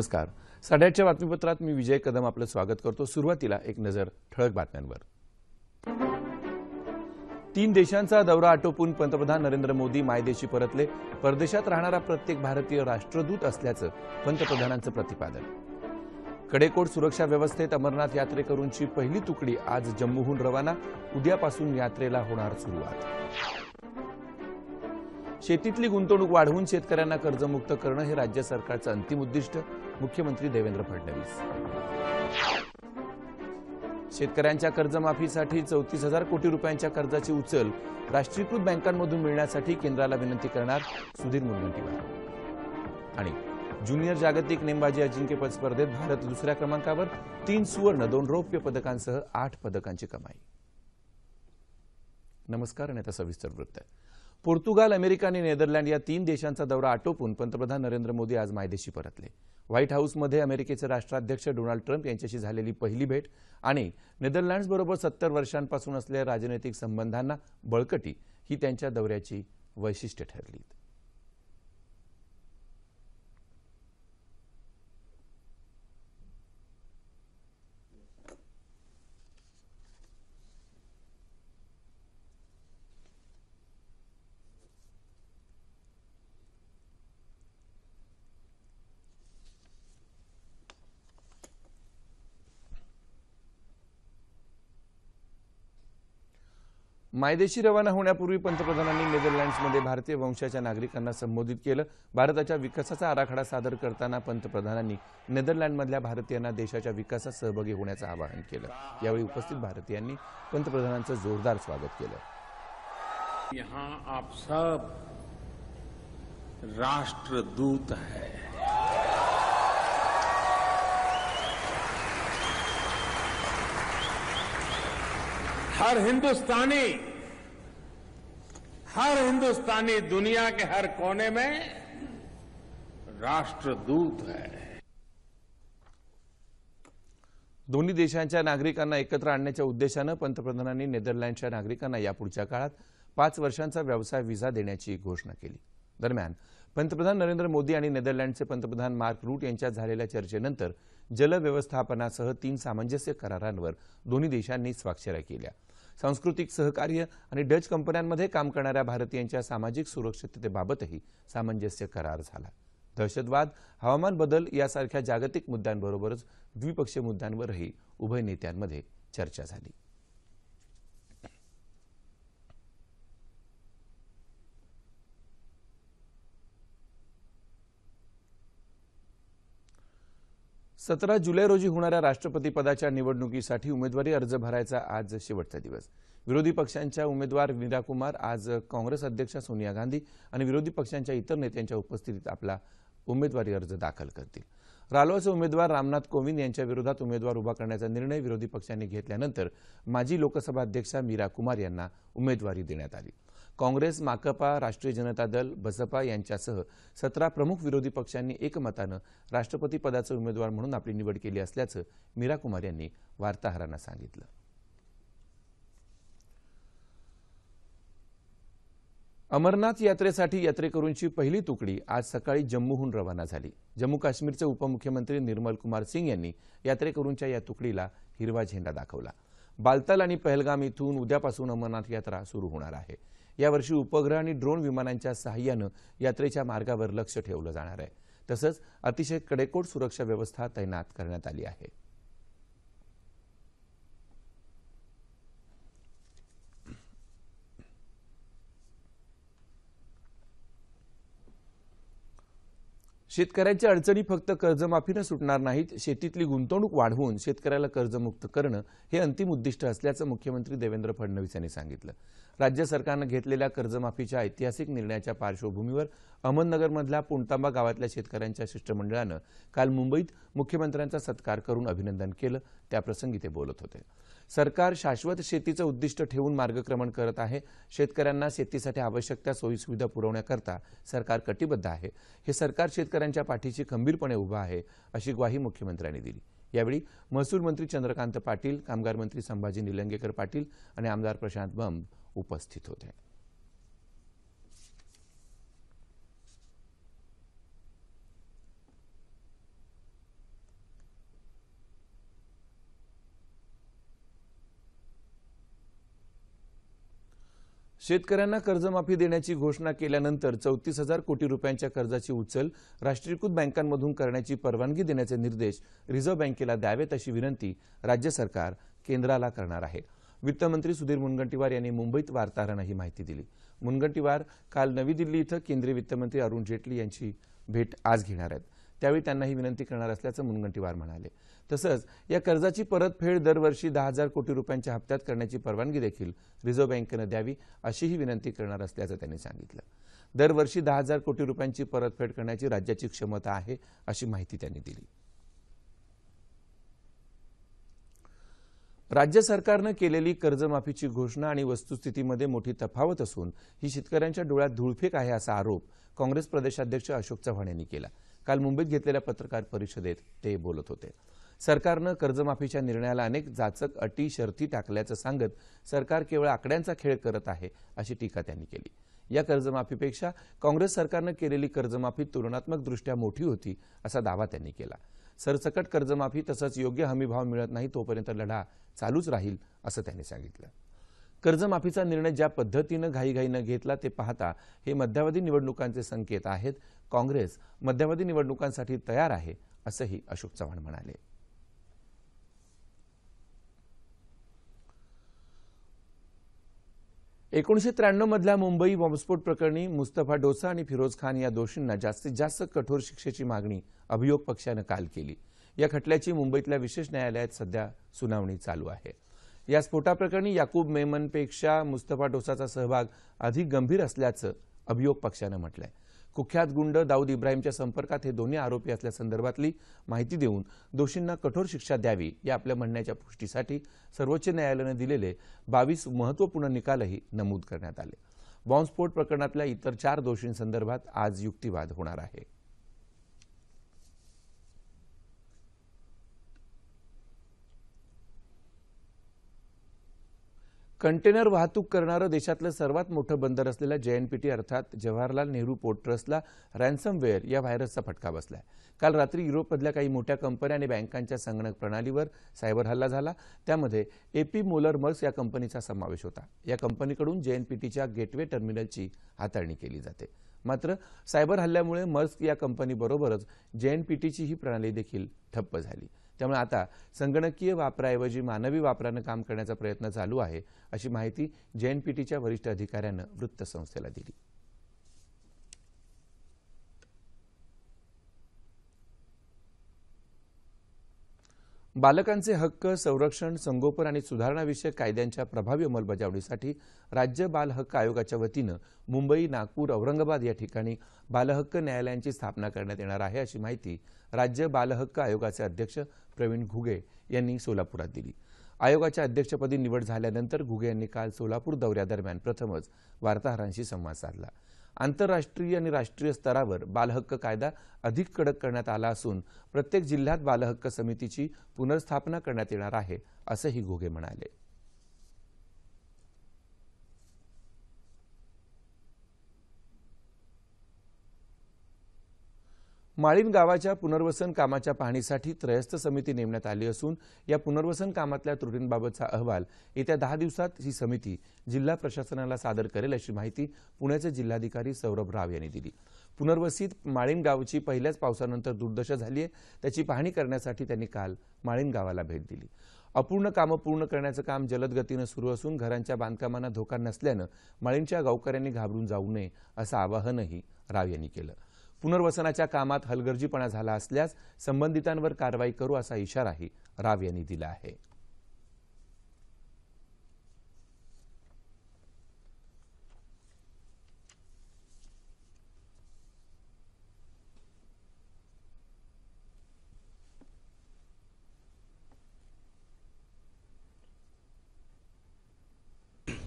नमस्कार. साडेआठच्या बातमीपत्रात मी विजय कदम आपलं स्वागत करतो. सुरुवातीला एक नजर ठळक बातम्यांवर. तीन देशांचा दौरा आटोपून पंतप्रधान नरेंद्र मोदी मायदेशी परतले. परदेशात राहणारा प्रत्येक भारतीय राष्ट्रदूत असल्याचं पंतप्रधानांचं प्रतिपादन. कडेकोट सुरक्षा व्यवस्थेत अमरनाथ यात्रेकरूंची पहिली तुकडी आज जम्मूहून रवाना. उद्यापासून यात्रेला होणार सुरुवात. शेतीतली गुंतवणूक वाढवून शेतकऱ्यांना कर्जमुक्त करणं हे राज्य सरकारचं अंतिम उद्दिष्ट. मुख्यमंत्री देवेंद्र फडणवीस. शेतकऱ्यांच्या कर्जमाफीसाठी चौतीस हजार कोटी रुपयांच्या कर्जाची उचल राष्ट्रीयकृत बँकांमधून मिळण्यासाठी केंद्राला विनंती करणार सुधीर मुनगंटीवार. आणि ज्युनियर जागतिक नेमबाजी अजिंक्यपद स्पर्धेत भारत दुसऱ्या क्रमांकावर तीन सुवर्ण दोन रौप्य पदकांसह आठ पदकांची कमाई. नमस्कार आणि आता सविस्तर वृत्त. आहे पोर्तुगाल अमेरिका आणि नेदरलँड या तीन देशांचा दौरा आटोपून पंतप्रधान नरेंद्र मोदी आज मायदेशी परतले. व्हाईट हाऊसमध्ये अमेरिकेचे राष्ट्राध्यक्ष डोनाल्ड ट्रम्प यांच्याशी झालेली पहिली भेट आणि नेदरलँड्सबरोबर सत्तर वर्षांपासून असलेल्या राजनैतिक संबंधांना बळकटी ही त्यांच्या दौऱ्याची वैशिष्ट्य ठरली मायदेशी रवाना होण्यापूर्वी पंतप्रधानांनी नेदरलँड्समध्ये भारतीय वंशाच्या नागरिकांना संबोधित केलं. भारताच्या विकासाचा आराखडा सादर करताना पंतप्रधानांनी नेदरलँडमधल्या भारतीयांना देशाच्या विकासात सहभागी होण्याचं आवाहन केलं. यावेळी उपस्थित भारतीयांनी पंतप्रधानांचं जोरदार स्वागत केलं. यहाँ आप सब राष्ट्रदूत है। हर हिंदुस्तानी हर हिंदुस्तानी दुनिया के हर कोने में राष्ट्रदूत है। दोन्ही देशांच्या नागरिकांना एकत्र आणण्याच्या उद्देशानं पंतप्रधानांनी नेदरलँडच्या नागरिकांना यापुढच्या काळात पाच वर्षांचा व्यवसाय व्हिसा देण्याची घोषणा केली. दरम्यान पंतप्रधान नरेंद्र मोदी आणि नेदरलँडचे पंतप्रधान मार्क रूट यांच्यात झालेल्या चर्चेनंतर जलव्यवस्थापनासह तीन सामंजस्य करारांवर दोन्ही देशांनी स्वाक्षऱ्या केल्या. सांस्कृतिक सहकार्य आणि डच कंपन्यांमध्ये काम करणाऱ्या भारतीयांच्या सामाजिक सुरक्षिततेबाबतही सामंजस्य करार झाला. दहशतवाद हवामान बदल यासारख्या जागतिक मुद्द्यांबरोबरच द्विपक्षीय मुद्द्यांवरही उभय नेत्यांमध्ये चर्चा झाली. सतरा जुलै रोजी होणाऱ्या राष्ट्रपती पदाच्या निवडणुकीसाठी उमेदवारी अर्ज भरायचा आज शेवटचा दिवस. विरोधी पक्षांच्या उमेदवार मीरा कुमार आज काँग्रेस अध्यक्षा सोनिया गांधी आणि विरोधी पक्षांच्या इतर नेत्यांच्या उपस्थितीत आपला उमेदवारी अर्ज दाखल करतील. रालोआचे उमेदवार रामनाथ कोविंद यांच्या विरोधात उमेदवार उभा करण्याचा निर्णय विरोधी पक्षांनी घेतल्यानंतर माजी लोकसभा अध्यक्षा मीरा कुमार यांना उमेदवारी देण्यात आली. काँग्रेस माकपा राष्ट्रीय जनता दल बसपा यांच्यासह सतरा प्रमुख विरोधी पक्षांनी एकमतानं राष्ट्रपती पदाचे उमेदवार म्हणून आपली निवड केली असल्याचं मीरा कुमार यांनी वार्ताहरांना सांगितलं. अमरनाथ यात्रेसाठी यात्रेकरूंची पहिली तुकडी आज सकाळी जम्मूहून रवाना झाली. जम्मू काश्मीरचे उपमुख्यमंत्री निर्मल कुमार सिंग यांनी यात्रेकरूंच्या या तुकडीला हिरवा झेंडा दाखवला. बालताल आणि पहलगाम इथून उद्यापासून अमरनाथ यात्रा सुरू होणार आहे. यावर्षी उपग्रह आणि ड्रोन विमानांच्या सहाय्यानं यात्रेच्या मार्गावर लक्ष ठेवलं जाणार आहे. तसंच अतिशय कडेकोट सुरक्षा व्यवस्था तैनात करण्यात आली आहे. शेतकऱ्यांच्या अडचणी फक्त कर्जमाफीनं सुटणार नाहीत शेतीतली गुंतवणूक वाढवून शेतकऱ्याला कर्जमुक्त करणं हे अंतिम उद्दिष्ट असल्याचं मुख्यमंत्री देवेंद्र फडणवीस यांनी सांगितलं. राज्य सरकारनं घेतलेल्या कर्जमाफीच्या ऐतिहासिक निर्णयाच्या पार्श्वभूमीवर अहमदनगरमधल्या पुणतांबा गावातल्या शेतकऱ्यांच्या शिष्टमंडळानं काल मुंबईत मुख्यमंत्र्यांचा सत्कार करून अभिनंदन केलं. त्याप्रसंगी ते बोलत होते. सरकार शाश्वत शेतीचं उद्दिष्ट ठेवून मार्गक्रमण करत आहे. शेतकऱ्यांना शेतीसाठी आवश्यक त्या सोयीसुविधा पुरवण्याकरता सरकार कटिबद्ध आहे. हे सरकार शेतकऱ्यांच्या पाठीशी खंबीरपणे उभं आहे अशी ग्वाही मुख्यमंत्र्यांनी दिली. यावेळी महसूल मंत्री चंद्रकांत पाटील कामगार मंत्री संभाजी निलंगेकर पाटील आणि आमदार प्रशांत बंब उपस्थित होते. शेतकऱ्यांना कर्जमाफी देण्याची घोषणा केल्यानंतर चौतीस हजार कोटी रुपयांच्या कर्जाची उचल राष्ट्रीयकृत बँकांमधून करण्याची परवानगी देण्याचे निर्देश रिझर्व्ह बँकेला द्यावेत अशी विनंती राज्य सरकार केंद्राला करणार आहे. वित्तमंत्री सुधीर मुनगंटीवार यांनी मुंबईत वार्ताहरांना ही माहिती दिली. मुनगंटीवार काल नवी दिल्ली इथं केंद्रीय वित्तमंत्री अरुण जेटली यांची भेट आज घेणार आहेत. त्यावेळी त्यांना ही विनंती करणार असल्याचं मुनगंटीवार म्हणाले. तसंच या कर्जाची परतफेड दरवर्षी दहा हजार कोटी रुपयांच्या हप्त्यात करण्याची परवानगी देखील रिझर्व्ह बँकेनं द्यावी अशीही विनंती करणार असल्याचं त्यांनी सांगितलं. दरवर्षी दहा हजार कोटी रुपयांची परतफेड करण्याची राज्याची क्षमता आहे अशी माहिती त्यांनी दिली. राज्य सरकारनं केलेली कर्जमाफीची घोषणा आणि वस्तुस्थितीमध्ये मोठी तफावत असून ही शेतकऱ्यांच्या डोळ्यात धूळफेक आहे असा आरोप काँग्रेस प्रदेशाध्यक्ष अशोक चव्हाण यांनी केला. काल मुंबईत घेतलेल्या पत्रकार परिषदेत ते बोलत होते. सरकारनं कर्जमाफीच्या निर्णयाला अनेक जाचक अटी शर्ती टाकल्याचं सांगत सरकार केवळ आकड्यांचा खेळ करत आहे अशी टीका त्यांनी केली. या कर्जमाफीपेक्षा काँग्रेस सरकारनं केलेली कर्जमाफी तुलनात्मकदृष्ट्या मोठी होती असा दावा त्यांनी केला. सरसकट कर्जमाफी तसंच योग्य हमीभाव मिळत नाही तोपर्यंत लढा चालूच राहील असं त्यांनी सांगितलं. कर्जमाफीचा निर्णय ज्या पद्धतीनं घाईघाईनं घेतला ते पाहता हे मध्यावधी निवडणुकांचे संकेत आहेत. काँग्रेस मध्यावधी निवडणुकांसाठी तयार आहे असंही अशोक चव्हाण म्हणाले. एकोणीशे त्र्याण्णव मधल्या मुंबई बॉम्बस्फोट प्रकरणी मुस्तफा डोसा आणि फिरोज खान या दोषींना जास्तीत जास्त कठोर शिक्षेची मागणी अभियोग पक्षानं काल केली. या खटल्याची मुंबईतल्या विशेष न्यायालयात सध्या सुनावणी चालू आहे. या स्फोटाप्रकरणी याकूब मेमनपेक्षा मुस्तफा डोसाचा सहभाग अधिक गंभीर असल्याचं अभियोग पक्षानं म्हटलंय. कुख्यात गुंड दाऊद इब्राहिमच्या संपर्कात हे दोन्ही आरोपी असल्यासंदर्भातली माहिती देऊन दोषींना कठोर शिक्षा द्यावी या आपल्या म्हणण्याच्या पुष्टीसाठी सर्वोच्च न्यायालयानं दिलेले बावीस महत्त्वपूर्ण निकालही नमूद करण्यात आले. बॉम्बस्फोट प्रकरणातल्या इतर चार दोषींसंदर्भात आज युक्तिवाद होणार आहे. कंटेनर वाहतूक करणारं देशातलं सर्वात मोठं बंदर असलेल्या जेएनपीटी अर्थात जवाहरलाल नेहरू पोर्ट ट्रस्टला रॅन्समवेअर या व्हायरसचा फटका बसलाय. काल रात्री युरोपमधल्या काही मोठ्या कंपन्या आणि बँकांच्या संगणक प्रणालीवर सायबर हल्ला झाला. त्यामध्ये एपी मोलर मर्स या कंपनीचा समावेश होता. या कंपनीकडून जेएनपीटीच्या गेटवे टर्मिनलची हाताळणी केली जाते. मात्र सायबर हल्ल्यामुळे मर्स या कंपनीबरोबरच जेएनपीटीची ही प्रणाली देखील ठप्प झाली. त्यामुळे आता संगणकीय वापराऐवजी मानवी वापरानं काम करण्याचा प्रयत्न चालू आहे अशी माहिती जेएनपीटीच्या वरिष्ठ अधिकाऱ्यानं वृत्तसंस्थेला दिली. बालकांचे हक्क संरक्षण संगोपन आणि सुधारणाविषयक कायद्यांच्या प्रभावी अंमलबजावणीसाठी राज्य बाल हक्क आयोगाच्या वतीनं मुंबई नागपूर औरंगाबाद या ठिकाणी बालहक्क न्यायालयांची स्थापना करण्यात येणार आहे अशी माहिती राज्य बालहक्क आयोगाचे अध्यक्ष प्रवीण घुगे यांनी सोलापुरात दिली. आयोगाच्या अध्यक्षपदी निवड झाल्यानंतर घुगे यांनी काल सोलापूर दौऱ्यादरम्यान प्रथमच वार्ताहरांशी संवाद साधला. आंतरराष्ट्रीय आणि राष्ट्रीय स्तरावर बालहक्क कायदा अधिक कडक करण्यात आला असून प्रत्येक जिल्ह्यात बालहक्क समितीची पुनर्स्थापना करण्यात येणार आहे असंही घोगे म्हणाले. माळीन गावाच्या पुनर्वसन कामाच्या पाहणीसाठी त्रयस्थ समिती नेमण्यात आली असून या पुनर्वसन कामातल्या त्रुटींबाबतचा अहवाल येत्या दहा दिवसात ही समिती जिल्हा प्रशासनाला सादर करेल अशी माहिती पुण्याचे जिल्हाधिकारी सौरभ राव यांनी दिली. पुनर्वसित माळीन गावची पहिल्याच पावसानंतर दुर्दशा झाली आहे त्याची पाहणी करण्यासाठी त्यांनी काल माळीन गावाला भेट दिली. अपूर्ण कामं पूर्ण करण्याचं काम जलद गतीनं सुरू असून घरांच्या बांधकामांना धोका नसल्यानं माळींच्या गावकऱ्यांनी घाबरून जाऊ नये असं आवाहनही राव यांनी केलं. पुनर्वसनाच्या कामात हलगर्जीपणा झाला असल्यास संबंधितांवर कारवाई करू असा इशाराही राव यांनी दिला आहे.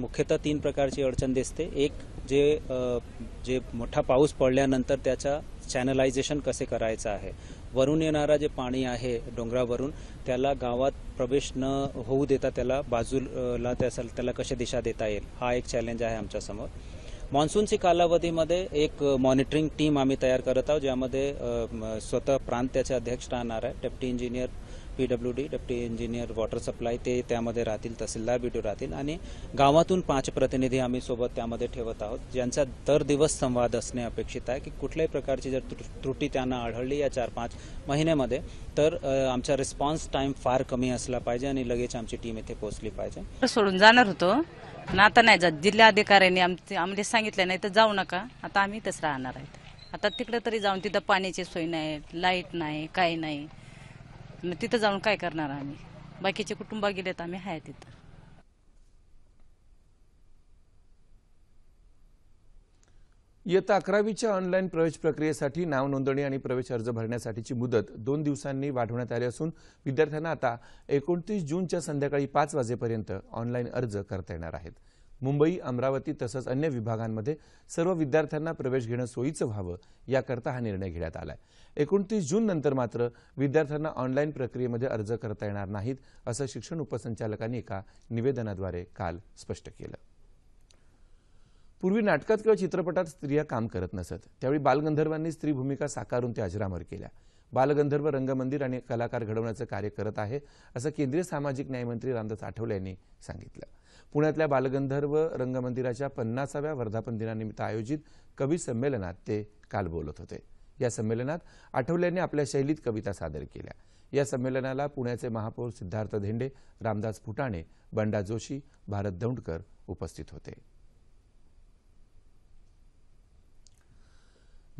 मुख्यतः तीन प्रकारची अडचण दिसते. एक जे जे मोठा पाऊस पडल्यानंतर त्याचा चॅनलायझेशन कसे करायचं आहे? वरून येणारा जे पाणी आहे डोंगरावरून त्याला गावात प्रवेश न होऊ देता त्याला बाजूला त्याला त्याला कशा दिशा देता येईल? हा एक चॅलेंज आहे आमच्यासमोर मान्सूनची कालावधीमध्ये एक मॉनिटरिंग टीम आम्ही तयार करत आहोत ज्यामध्ये स्वतः प्रांत त्याचे अध्यक्ष राहणार आहे. Deputy engineer P W D deputy engineer water supply ते त्यामध्ये राहतील तहसीलदार बी राहतील आणि गावातून पाच प्रतिनिधी आम्ही सोबत त्यामध्ये ठेवत आहोत ज्यांचा दर दिवस संवाद असणे अपेक्षित आहे की कुठल्याही प्रकारची जर त्रुटी- त्रुटी त्यांना आढळली या चार पाच महिन्यामध्ये तर आमचा रिस्पॉन्स टाइम फार कमी असला पाहिजे आणि लगेच आमची टीम इथे पोहोचली पाहिजे. सोडून जाणार होतो. ना आता नाही जात. जिल्हाधिकाऱ्यांनी आमचे आम्हाला सांगितलं नाही तर जाऊ नका. आता आम्ही इथंच राहणार आहेत. आता तिकडे तरी जाऊन तिथं पाण्याची सोय नाही लाइट नाही काही नाही. मग तिथं जाऊन काय करणार आम्ही? बाकीचे कुटुंब गेलेत आम्ही हाय तिथं. इयत्ता अकरावीच्या ऑनलाईन प्रवेश प्रक्रियेसाठी नाव नोंदणी आणि प्रवेश अर्ज भरण्यासाठीची मुदत दोन दिवसांनी वाढवण्यात आली असून विद्यार्थ्यांना आता एकोणतीस जूनच्या संध्याकाळी पाच वाजेपर्यंत ऑनलाईन अर्ज करता येणार आहेत. मुंबई अमरावती तसंच अन्य विभागांमध्ये सर्व विद्यार्थ्यांना प्रवेश घेणं सोयीचं व्हावं याकरता हा निर्णय घेण्यात आलाय. एकोणतीस जून नंतर मात्र विद्यार्थ्यांना ऑनलाईन प्रक्रियेमध्ये अर्ज करता येणार नाहीत असं शिक्षण उपसंचालकांनी एका निवेदनाद्वारे काल स्पष्ट केलं. पूर्वी नाटकात किंवा चित्रपटात स्त्रिया काम करत नसत. त्यावेळी बालगंधर्वांनी स्त्री भूमिका साकारून त्या अजरामर केल्या. बालगंधर्व रंगमंदिर आणि कलाकार घडवण्याचं कार्य करत आहे असं केंद्रीय सामाजिक न्यायमंत्री रामदास आठवले यांनी सांगितलं. पुण्यातल्या बालगंधर्व रंगमंदिराच्या पन्नासाव्या वर्धापन दिनानिमित्त आयोजित कवी संमेलनात ते काल बोलत होते. या संमेलनात आठवल्यांनी आपल्या शैलीत कविता सादर केल्या. या संमेलनाला पुण्याचे महापौर सिद्धार्थ धेंडे रामदास फुटाणे बंडा जोशी भारत दौंडकर उपस्थित होते.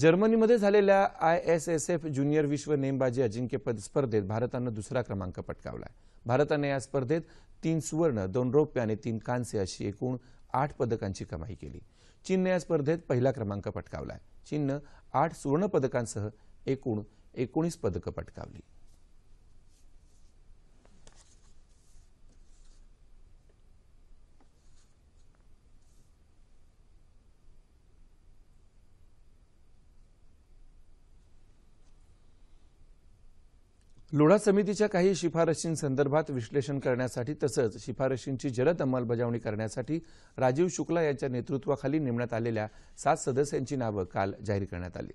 जर्मनीमध्ये झालेल्या I S S F junior विश्व नेमबाजी अजिंक्यपद स्पर्धेत भारतानं दुसरा क्रमांक पटकावलाय. भारतानं या स्पर्धेत तीन सुवर्ण दोन रौप्य आणि तीन कांस्य अशी एकूण आठ पदकांची कमाई केली. चीननं या स्पर्धेत पहिला क्रमांक पटकावलाय. चीननं आठ सुवर्ण पदकांसह एकूण एकोणीस पदकं पटकावली. लोढा समितीच्या काही शिफारशींसंदर्भात विश्लेषण करण्यासाठी तसंच शिफारशींची जलद अंमलबजावणी करण्यासाठी राजीव शुक्ला यांच्या नेतृत्वाखाली नेमण्यात आलेल्या सात सदस्यांची नावं काल जाहीर करण्यात आली.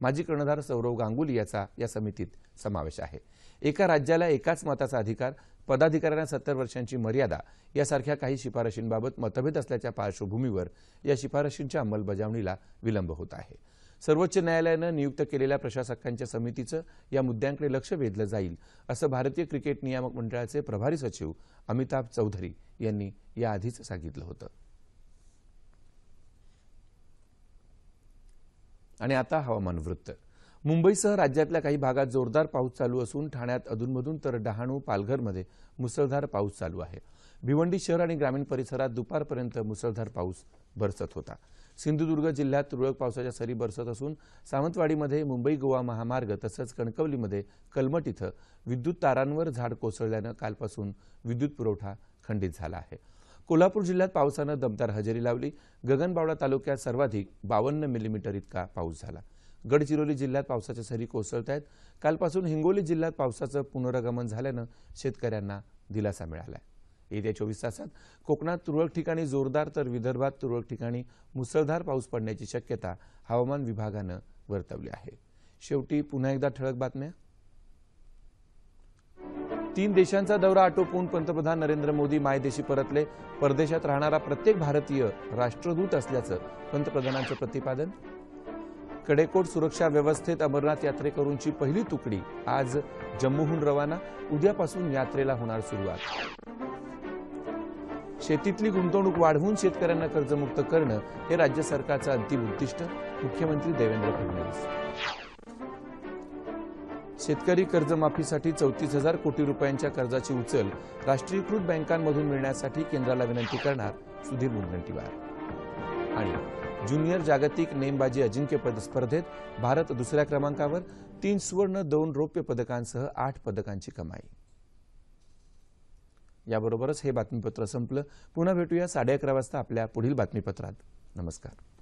माजी कर्णधार सौरव गांगुली याचा या समितीत समावेश आहे. एका राज्याला एकाच मताचा अधिकार पदाधिकाऱ्यांना सत्तर वर्षांची मर्यादा यासारख्या काही शिफारशींबाबत मतभेद असल्याच्या पार्श्वभूमीवर या शिफारशींच्या अंमलबजावणीला विलंब होत आहे. सर्वोच्च न्यायालयानं नियुक्त केलेल्या प्रशासकांच्या समितीचं या मुद्द्यांकडे लक्ष वेधलं जाईल असं भारतीय क्रिकेट नियामक मंडळाचे प्रभारी सचिव अमिताभ चौधरी यांनी याआधीच सांगितलं होतं. आणि आता हवामान वृत्त. मुंबईसह राज्यातल्या काही भागात जोरदार पाऊस चालू असून ठाण्यात अधूनमधून तर डहाणू पालघरमध्ये मुसळधार पाऊस चालू आहे. भिवंडी शहर आणि ग्रामीण परिसरात दुपारपर्यंत मुसळधार पाऊस बरसत होता. सिंधुदुर्ग जिल्ह्यात तुरळक पावसाच्या सरी बरसत असून सावंतवाडीमध्ये मुंबई गोवा महामार्ग तसंच कणकवलीमध्ये कलमट इथं विद्युत तारांवर झाड कोसळल्यानं कालपासून विद्युत पुरवठा खंडित झाला आहे. कोल्हापूर जिल्ह्यात पावसानं दमदार हजेरी लावली. गगनबावडा तालुक्यात सर्वाधिक बावन्न मिलीमीटर इतका पाऊस झाला. गडचिरोली जिल्ह्यात पावसाच्या सरी कोसळत आहेत. कालपासून हिंगोली जिल्ह्यात पावसाचं पुनरागमन झाल्यानं शेतकऱ्यांना दिलासा मिळाला आहे येत्या चोवीस तासात. कोकणात तुरळक ठिकाणी जोरदार तर विदर्भात तुरळक ठिकाणी मुसळधार पाऊस पडण्याची शक्यता हवामान विभागानं वर्तवली आहे. शेवटी पुन्हा एकदा ठळक बातम्या. तीन देशांचा दौरा आटोपून पंतप्रधान नरेंद्र मोदी मायदेशी परतले. परदेशात राहणारा प्रत्येक भारतीय राष्ट्रदूत असल्याचं पंतप्रधानांचं प्रतिपादन. कडेकोट सुरक्षा व्यवस्थेत अमरनाथ यात्रेकरूंची पहिली तुकडी आज जम्मूहून रवाना. उद्यापासून यात्रेला होणार सुरुवात. शेतीतली गुंतवणूक वाढवून शेतकऱ्यांना कर्जमुक्त करणं हे राज्य सरकारचं अंतिम उद्दिष्ट मुख्यमंत्री देवेंद्र फडणवीस. शेतकरी कर्जमाफीसाठी चौतीस हजार कोटी रुपयांच्या कर्जाची उचल राष्ट्रीयकृत बँकांमधून मिळण्यासाठी केंद्राला विनंती करणार सुधीर मुनगंटीवार. आणि ज्युनियर जागतिक नेमबाजी अजिंक्यपद स्पर्धेत भारत दुसऱ्या क्रमांकावर तीन सुवर्ण दोन रौप्य पदकांसह आठ पदकांची कमाई. याबरोबरच हे बातमीपत्र संपलं. पुन्हा भेटूया साडे अकरा वाजता आपल्या पुढील बातमीपत्रात. नमस्कार.